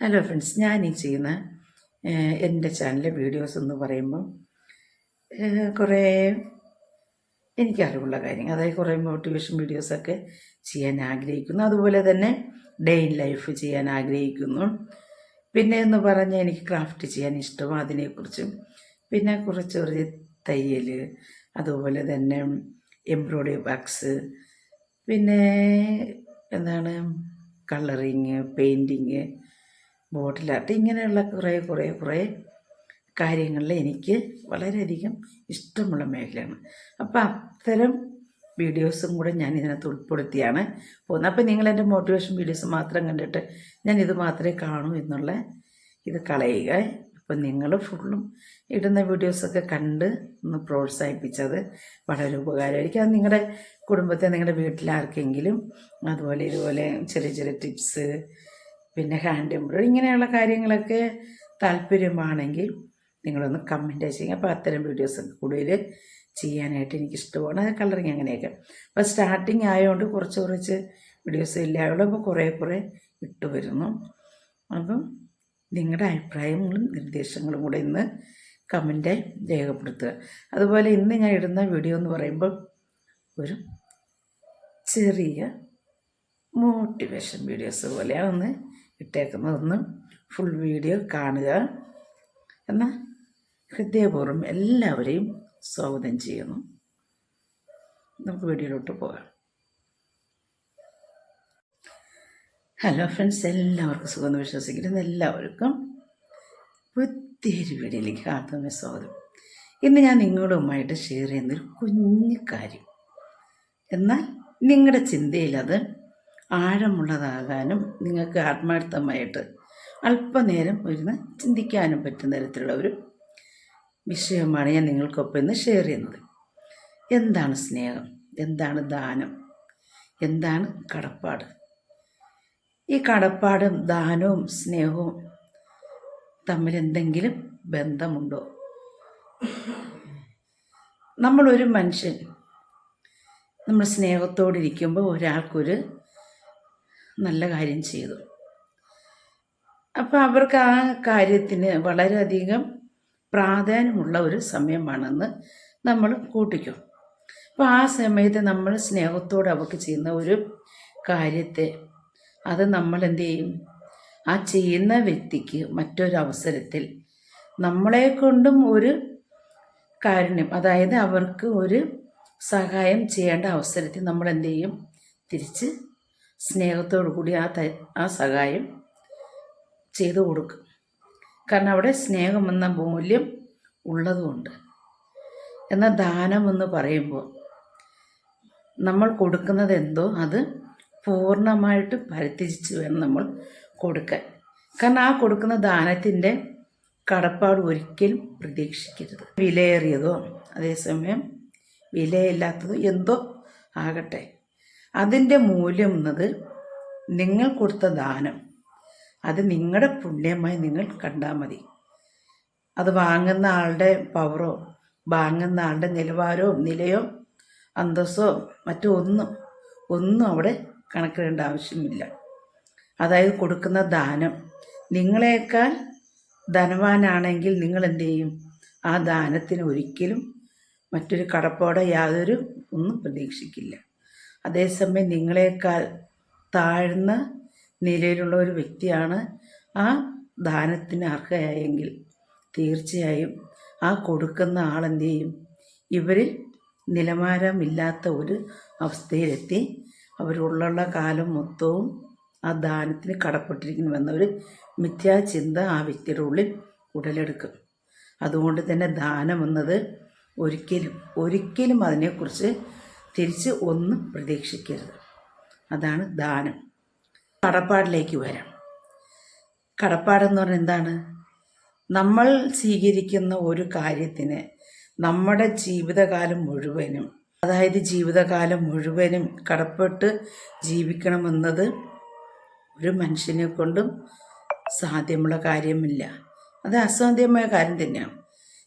Hello friends ഞാൻ ഈ ചെയ്യുന്ന എന്റെ ചാനലിലെ വീഡിയോസ് എന്ന് പറയുമ്പം കുറേ എനിക്കറിവുള്ള കാര്യങ്ങൾ അതായത് കുറേ മോട്ടിവേഷൻ വീഡിയോസൊക്കെ ചെയ്യാൻ ആഗ്രഹിക്കുന്നു. അതുപോലെ തന്നെ ഡേ ലൈഫ് ചെയ്യാൻ ആഗ്രഹിക്കുന്നു. പിന്നെ എന്ന് പറഞ്ഞാൽ എനിക്ക് ക്രാഫ്റ്റ് ചെയ്യാൻ ഇഷ്ടവും അതിനെക്കുറിച്ചും. പിന്നെ കുറച്ച് കുറച്ച് തയ്യൽ അതുപോലെ തന്നെ എംബ്രോയ്ഡറി വർക്ക്സ് പിന്നെ എന്താണ്? കളറിങ് പെയിന്റിങ് ബോട്ടിൽ ആർട്ട് ഇങ്ങനെയുള്ള കുറേ കുറേ കുറേ കാര്യങ്ങളിൽ എനിക്ക് വളരെയധികം ഇഷ്ടമുള്ള മേഖലയാണ്. അപ്പോൾ അത്തരം വീഡിയോസും കൂടെ ഞാൻ ഇതിനകത്ത് ഉൾപ്പെടുത്തിയാണ് പോകുന്നത്. അപ്പോൾ നിങ്ങൾ എന്റെ മോട്ടിവേഷൻ വീഡിയോസ് മാത്രം കണ്ടിട്ട് ഞാൻ ഇത് മാത്രമേ കാണൂ എന്നുള്ള ഇത് കളയുക. അപ്പം നിങ്ങൾ ഫുള്ളും ഇടുന്ന വീഡിയോസൊക്കെ കണ്ട് ഒന്ന് പ്രോത്സാഹിപ്പിച്ചത് വളരെ ഉപകാരമായിരിക്കും. അത് നിങ്ങളുടെ കുടുംബത്തെ നിങ്ങളുടെ വീട്ടിലാർക്കെങ്കിലും അതുപോലെ ഇതുപോലെ ചെറിയ ചെറിയ ടിപ്സ് പിന്നെ ഹാൻഡ് എംബ്രോയിഡറി ഇങ്ങനെയുള്ള കാര്യങ്ങളൊക്കെ താല്പര്യമാണെങ്കിൽ നിങ്ങളൊന്ന് കമന്റ് ചെയ്യുക. അപ്പോൾ അത്തരം വീഡിയോസ് കൂടുതൽ ചെയ്യാനായിട്ട് എനിക്കിഷ്ടമാണ്. കളറിങ് അങ്ങനെയൊക്കെ. അപ്പോൾ സ്റ്റാർട്ടിങ് ആയതുകൊണ്ട് കുറച്ച് കുറച്ച് വീഡിയോസ് ഇല്ലായുള്ളൂ അപ്പോൾ കുറേ കുറേ ഇട്ട് വരുന്നു. അപ്പം നിങ്ങളുടെ അഭിപ്രായങ്ങളും നിർദ്ദേശങ്ങളും കൂടെ ഇന്ന് കമന്റായി രേഖപ്പെടുത്തുക. അതുപോലെ ഇന്ന് ഞാൻ ഇടുന്ന വീഡിയോ എന്ന് പറയുമ്പോൾ ഒരു ചെറിയ മോട്ടിവേഷൻ വീഡിയോസ് പോലെയാണ് ഒന്ന് ഇട്ടേക്കുന്നത് ഫുൾ വീഡിയോ കാണുക. എന്നാൽ ഹൃദയപൂർവം എല്ലാവരെയും സ്വാഗതം ചെയ്യുന്നു. നമുക്ക് വീഡിയോയിലോട്ട് പോകാം. ഹലോ ഫ്രണ്ട്സ് എല്ലാവർക്കും സുഖം എന്ന് വിശ്വസിക്കുന്നു. എല്ലാവർക്കും പുതിയൊരു വീഡിയോയിലേക്ക് ആദ്യമേ സ്വാഗതം. ഇന്ന് ഞാൻ നിങ്ങളുമായിട്ട് ഷെയർ ചെയ്യുന്നൊരു കുഞ്ഞു കാര്യം. എന്നാൽ നിങ്ങളുടെ ചിന്തയിൽ അത് ആഴമുള്ളതാകാനും നിങ്ങൾക്ക് ആത്മാർത്ഥമായിട്ട് അല്പനേരം ഇരുന്ന് ചിന്തിക്കാനും പറ്റുന്ന തരത്തിലുള്ള ഒരു വിഷയമാണ് ഞാൻ നിങ്ങൾക്കൊപ്പം ഇന്ന് ഷെയർ ചെയ്യുന്നത്. എന്താണ് സ്നേഹം? എന്താണ് ദാനം? എന്താണ് കടപ്പാട്? ഈ കടപ്പാടും ദാനവും സ്നേഹവും തമ്മിൽ എന്തെങ്കിലും ബന്ധമുണ്ടോ? നമ്മളൊരു മനുഷ്യൻ നമ്മൾ സ്നേഹത്തോടിരിക്കുമ്പോൾ ഒരാൾക്കൊരു നല്ല കാര്യം ചെയ്തു. അപ്പോൾ അവർക്ക് ആ കാര്യത്തിന് വളരെയധികം പ്രാധാന്യമുള്ള ഒരു സമയമാണെന്ന് നമ്മൾ കൂട്ടിക്കും. അപ്പോൾ ആ സമയത്ത് നമ്മൾ സ്നേഹത്തോടെ അവർക്ക് ചെയ്യുന്ന ഒരു കാര്യത്തെ അത് നമ്മൾ എന്ത് ചെയ്യും? ആ ചെയ്യുന്ന വ്യക്തിക്ക് മറ്റൊരു അവസരത്തിൽ നമ്മളെ കൊണ്ടും ഒരു കാരുണ്യം അതായത് അവർക്ക് ഒരു സഹായം ചെയ്യേണ്ട അവസരത്തിൽ നമ്മൾ എന്ത് ചെയ്യും? തിരിച്ച് സ്നേഹത്തോടു കൂടി ആ ആ സഹായം ചെയ്തു കൊടുക്കും. കാരണം അവിടെ സ്നേഹമെന്ന മൂല്യം ഉള്ളതുകൊണ്ട്. എന്നാൽ ദാനമെന്ന് പറയുമ്പോൾ നമ്മൾ കൊടുക്കുന്നത് എന്തോ അത് പൂർണമായിട്ട് പരിത്യജിച്ച് വേണം നമ്മൾ കൊടുക്കാൻ. കാരണം ആ കൊടുക്കുന്ന ദാനത്തിന്റെ കടപ്പാട് ഒരിക്കലും പ്രതീക്ഷിക്കരുത്. വിലയേറിയതോ അതേസമയം വിലയില്ലാത്തതോ എന്തോ ആകട്ടെ. അതിന്റെ മൂല്യം എന്നത് നിങ്ങൾ കൊടുത്ത ദാനം. അത് നിങ്ങളുടെ പുണ്യമായി നിങ്ങൾ കണ്ടാൽ മതി. അത് വാങ്ങുന്ന ആളുടെ പവറോ വാങ്ങുന്ന ആളുടെ നിലവാരമോ നിലയോ അന്തസ്സോ മറ്റോ ഒന്നും ഒന്നും അവിടെ കണക്കിടേണ്ട ആവശ്യമില്ല. അതായത് കൊടുക്കുന്ന ദാനം. നിങ്ങളെക്കാൾ ധനവാനാണെങ്കിൽ നിങ്ങൾ എന്തു ചെയ്യും? ആ ദാനത്തിന് ഒരിക്കലും മറ്റൊരു കടപ്പോടെ യാതൊരു ഒന്നും പ്രതീക്ഷിക്കില്ല. അതേസമയം നിങ്ങളെക്കാൾ താഴ്ന്ന നിലയിലുള്ള ഒരു വ്യക്തിയാണ് ആ ദാനത്തിന് അർഹയായെങ്കിൽ തീർച്ചയായും ആ കൊടുക്കുന്ന ആളെന്ത് ചെയ്യും ഇവരിൽ നിലവാരമില്ലാത്ത ഒരു അവസ്ഥയിലെത്തി. അവരുള്ള കാലം മൊത്തവും ആ ദാനത്തിന് കടപ്പെട്ടിരിക്കുന്നുവെന്ന ഒരു മിഥ്യാചിന്ത ആ വ്യക്തിയുടെ ഉള്ളിൽ ഉടലെടുക്കും. അതുകൊണ്ട് തന്നെ ദാനം എന്നത് ഒരിക്കലും ഒരിക്കലും അതിനെക്കുറിച്ച് തിരിച്ച് ഒന്നും പ്രതീക്ഷിക്കരുത്. അതാണ് ദാനം. കടപ്പാടിലേക്ക് വരാം. കടപ്പാടെന്ന് പറഞ്ഞാൽ എന്താണ്? നമ്മൾ സ്വീകരിക്കുന്ന ഒരു കാര്യത്തിന് നമ്മുടെ ജീവിതകാലം മുഴുവനും അതായത് ജീവിതകാലം മുഴുവനും കടപ്പെട്ട് ജീവിക്കണമെന്നത് ഒരു മനുഷ്യനെ കൊണ്ടും സാധ്യമുള്ള കാര്യമില്ല. അത് അസാധ്യമായ കാര്യം തന്നെയാണ്.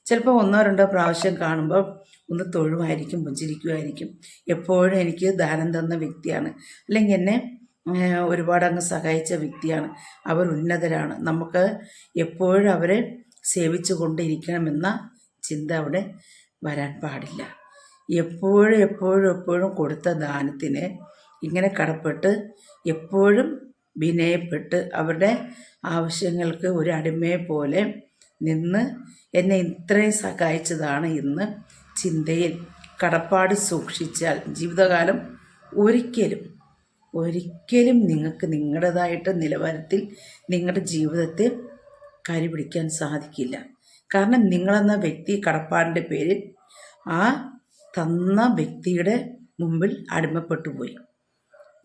ചിലപ്പോൾ ഒന്നോ രണ്ടോ പ്രാവശ്യം കാണുമ്പോൾ ഒന്ന് തൊഴുമായിരിക്കും പുഞ്ചിരിക്കുമായിരിക്കും എപ്പോഴും എനിക്ക് ദാനം തന്ന വ്യക്തിയാണ്. അല്ലെങ്കിൽ എന്നെ ഒരുപാട് അങ്ങ് സഹായിച്ച വ്യക്തിയാണ്. അവർ ഉന്നതരാണ്. നമുക്ക് എപ്പോഴും അവരെ സേവിച്ചു കൊണ്ടിരിക്കണമെന്ന ചിന്ത അവിടെ വരാൻ പാടില്ല. എപ്പോഴും എപ്പോഴും എപ്പോഴും കൊടുത്ത ദാനത്തിന് ഇങ്ങനെ കടപ്പെട്ട് എപ്പോഴും വിനയപ്പെട്ട് അവരുടെ ആവശ്യങ്ങൾക്ക് ഒരു അടിമയെ പോലെ നിന്ന് എന്നെ ഇത്രയും സഹായിച്ചതാണ് ഇന്ന് ചിന്തയിൽ കടപ്പാട് സൂക്ഷിച്ചാൽ ജീവിതകാലം ഒരിക്കലും ഒരിക്കലും നിങ്ങൾക്ക് നിങ്ങളുടേതായിട്ട് നിലവാരത്തിൽ നിങ്ങളുടെ ജീവിതത്തെ കരുപിടിക്കാൻ സാധിക്കില്ല. കാരണം നിങ്ങളെന്ന വ്യക്തി കടപ്പാടിന്റെ പേരിൽ ആ തന്ന വ്യക്തിയുടെ മുമ്പിൽ അടിമപ്പെട്ടു പോയി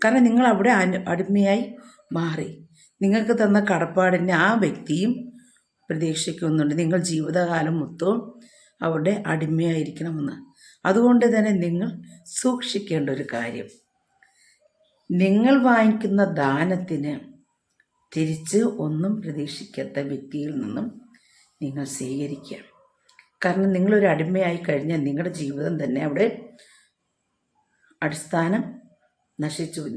കാരണം നിങ്ങൾ അവിടെ അനു അടിമയായി മാറി. നിങ്ങൾക്ക് തന്ന കടപ്പാടിനെ ആ വ്യക്തിയും പ്രതീക്ഷിക്കുന്നുണ്ട്. നിങ്ങൾ ജീവിതകാലം മൊത്തവും അവരുടെ അടിമയായിരിക്കണമെന്ന്. അതുകൊണ്ട് തന്നെ നിങ്ങൾ സൂക്ഷിക്കേണ്ട ഒരു കാര്യം. നിങ്ങൾ വാങ്ങിക്കുന്ന ദാനത്തിന് തിരിച്ച് ഒന്നും പ്രതീക്ഷിക്കാത്ത വ്യക്തിയിൽ നിന്നും നിങ്ങൾ സ്വീകരിക്കുക. കാരണം നിങ്ങളൊരു അടിമയായി കഴിഞ്ഞാൽ നിങ്ങളുടെ ജീവിതം തന്നെ അവിടെ അടിസ്ഥാനം നശിച്ചു.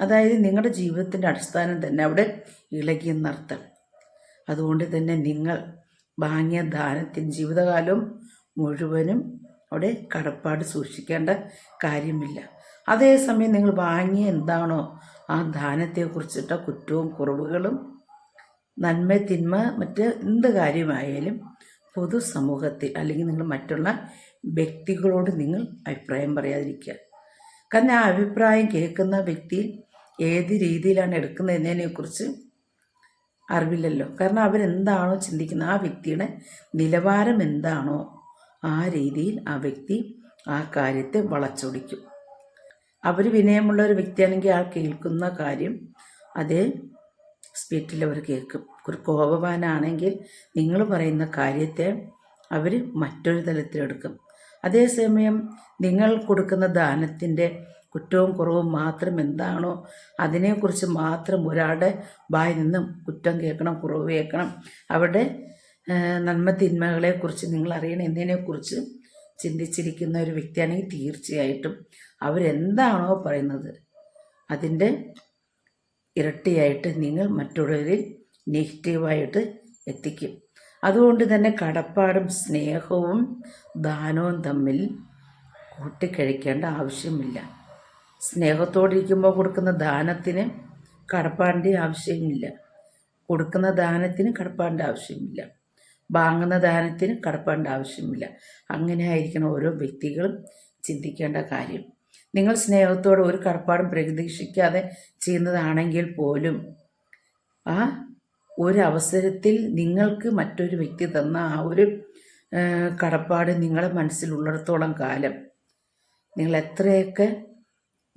അതായത് നിങ്ങളുടെ ജീവിതത്തിന്റെ അടിസ്ഥാനം തന്നെ അവിടെ ഇളകിയെന്നർത്ഥം. അതുകൊണ്ട് തന്നെ നിങ്ങൾ വാങ്ങിയ ദാനത്തിൻ ജീവിതകാലം മുഴുവനും അവിടെ കടപ്പാട് സൂക്ഷിക്കേണ്ട കാര്യമില്ല. അതേസമയം നിങ്ങൾ വാങ്ങിയ എന്താണോ ആ ദാനത്തെക്കുറിച്ചിട്ട കുറ്റവും കുറവുകളും നന്മ തിന്മ മറ്റ് എന്ത് കാര്യമായാലും പൊതുസമൂഹത്തിൽ അല്ലെങ്കിൽ നിങ്ങൾ മറ്റുള്ള വ്യക്തികളോട് നിങ്ങൾ അഭിപ്രായം പറയാതിരിക്കുക. കാരണം ആ അഭിപ്രായം കേൾക്കുന്ന വ്യക്തി ഏത് രീതിയിലാണ് എടുക്കുന്നതിനെക്കുറിച്ച് അറിവില്ലല്ലോ. കാരണം അവരെന്താണോ ചിന്തിക്കുന്നത് ആ വ്യക്തിയുടെ നിലവാരം എന്താണോ ആ രീതിയിൽ ആ വ്യക്തി ആ കാര്യത്തെ വളച്ചൊടിക്കും. അവർ വിനയമുള്ള ഒരു വ്യക്തിയാണെങ്കിൽ ആ കേൾക്കുന്ന കാര്യം അതേ സ്പീറ്റിൽ അവർ കേൾക്കും. ഒരു കോപവാനാണെങ്കിൽ നിങ്ങൾ പറയുന്ന കാര്യത്തെ അവർ മറ്റൊരു തലത്തിലെടുക്കും. അതേസമയം നിങ്ങൾ കൊടുക്കുന്ന ദാനത്തിന്റെ കുറ്റവും കുറവും മാത്രം എന്താണോ അതിനെക്കുറിച്ച് മാത്രം ഒരാളുടെ വായിൽ നിന്നും കുറ്റം കേൾക്കണം കുറവ് കേൾക്കണം. അവരുടെ നന്മ തിന്മകളെക്കുറിച്ച് നിങ്ങൾ അറിയണം. എന്നതിനെക്കുറിച്ച് ചിന്തിച്ചിരിക്കുന്ന ഒരു വ്യക്തിയാണെങ്കിൽ തീർച്ചയായിട്ടും അവരെന്താണോ പറയുന്നത് അതിന്റെ ഇരട്ടിയായിട്ട് നിങ്ങൾ മറ്റുള്ളവരിൽ നെഗറ്റീവായിട്ട് എത്തിക്കും. അതുകൊണ്ട് തന്നെ കടപ്പാടും സ്നേഹവും ദാനവും തമ്മിൽ കൂട്ടിക്കഴിക്കേണ്ട ആവശ്യമില്ല. സ്നേഹത്തോടിരിക്കുമ്പോൾ കൊടുക്കുന്ന ദാനത്തിന് കടപ്പാടിന്റെ ആവശ്യമില്ല. കൊടുക്കുന്ന ദാനത്തിന് കടപ്പാടിന്റെ ആവശ്യമില്ല. വാങ്ങുന്ന ദാനത്തിന് കടപ്പാടിന്റെ ആവശ്യമില്ല. അങ്ങനെ ആയിരിക്കണം ഓരോ വ്യക്തികളും ചിന്തിക്കേണ്ട കാര്യം. നിങ്ങൾ സ്നേഹത്തോടെ ഒരു കടപ്പാടും പ്രതീക്ഷിക്കാതെ ചെയ്യുന്നതാണെങ്കിൽ പോലും ആ ഒരു അവസരത്തിൽ നിങ്ങൾക്ക് മറ്റൊരു വ്യക്തി തന്ന ആ ഒരു കടപ്പാട് നിങ്ങളെ മനസ്സിലുള്ളിടത്തോളം കാലം. നിങ്ങൾ എത്രയൊക്കെ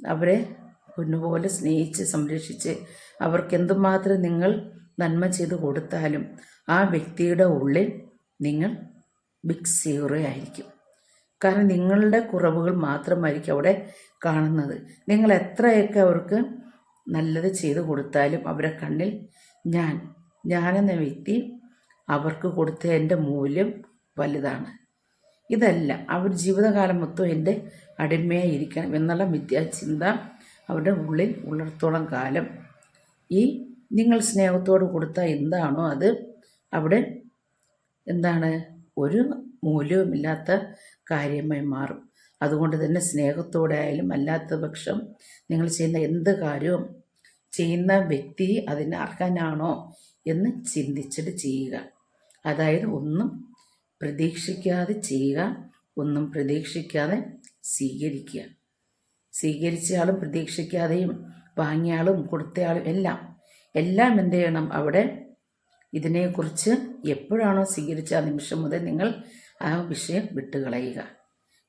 അവരെ പൊന്നുപോലെ സ്നേഹിച്ച് സംരക്ഷിച്ച് അവർക്ക് എന്തുമാത്രം നിങ്ങൾ നന്മ ചെയ്ത് കൊടുത്താലും ആ വ്യക്തിയുടെ ഉള്ളിൽ നിങ്ങൾ ബിഗ് സീറോ ആയിരിക്കും. കാരണം നിങ്ങളുടെ കുറവുകൾ മാത്രമായിരിക്കും അവിടെ കാണുന്നത്. നിങ്ങൾ എത്രയൊക്കെ അവർക്ക് നല്ലത് ചെയ്തു കൊടുത്താലും അവരെ കണ്ണിൽ ഞാൻ ഞാനെന്ന വ്യക്തി അവർക്ക് കൊടുത്ത എന്റെ മൂല്യം വലുതാണ്. ഇതല്ല. അവർ ജീവിതകാലം മൊത്തം എന്റെ അടിമയായി ഇരിക്കണം എന്നുള്ള മിഥ്യാചിന്ത അവരുടെ ഉള്ളിൽ ഉള്ളിടത്തോളം കാലം. ഈ നിങ്ങൾ സ്നേഹത്തോട് കൊടുത്ത എന്താണോ അത് അവിടെ എന്താണ്? ഒരു മൂല്യവുമില്ലാത്ത കാര്യമായി മാറും. അതുകൊണ്ട് തന്നെ സ്നേഹത്തോടെ ആയാലും അല്ലാത്ത പക്ഷം നിങ്ങൾ ചെയ്യുന്ന എന്ത് കാര്യവും ചെയ്യുന്ന വ്യക്തി അതിന് അർഹനാണോ എന്ന് ചിന്തിച്ചിട്ട് ചെയ്യുക. അതായത് ഒന്നും പ്രതീക്ഷിക്കാതെ ചെയ്യുക ഒന്നും പ്രതീക്ഷിക്കാതെ സ്വീകരിക്കുക. സ്വീകരിച്ചയാളും പ്രതീക്ഷിക്കാതെയും വാങ്ങിയയാളും കൊടുത്തയാളും എല്ലാം എല്ലാം എന്ത് ചെയ്യണം അവിടെ? ഇതിനെക്കുറിച്ച് എപ്പോഴാണോ സ്വീകരിച്ച ആ നിമിഷം മുതൽ നിങ്ങൾ ആ വിഷയം വിട്ടുകളയുക.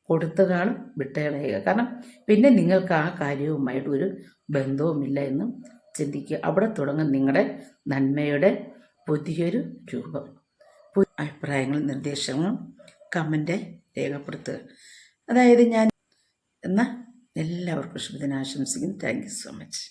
കൊടുത്തകാളും വിട്ടുകളയുക. കാരണം പിന്നെ നിങ്ങൾക്ക് ആ കാര്യവുമായിട്ട് ഒരു ബന്ധവുമില്ല എന്നും ചിന്തിക്കുക. അവിടെ തുടങ്ങും നിങ്ങളുടെ നന്മയുടെ പുതിയൊരു രൂപം. അഭിപ്രായങ്ങളും നിർദ്ദേശങ്ങളും കമന്റ് രേഖപ്പെടുത്തുക. അതായത് ഞാൻ എന്നാൽ എല്ലാവർക്കും ശുഭദിനം താങ്ക് യു സോ മച്ച്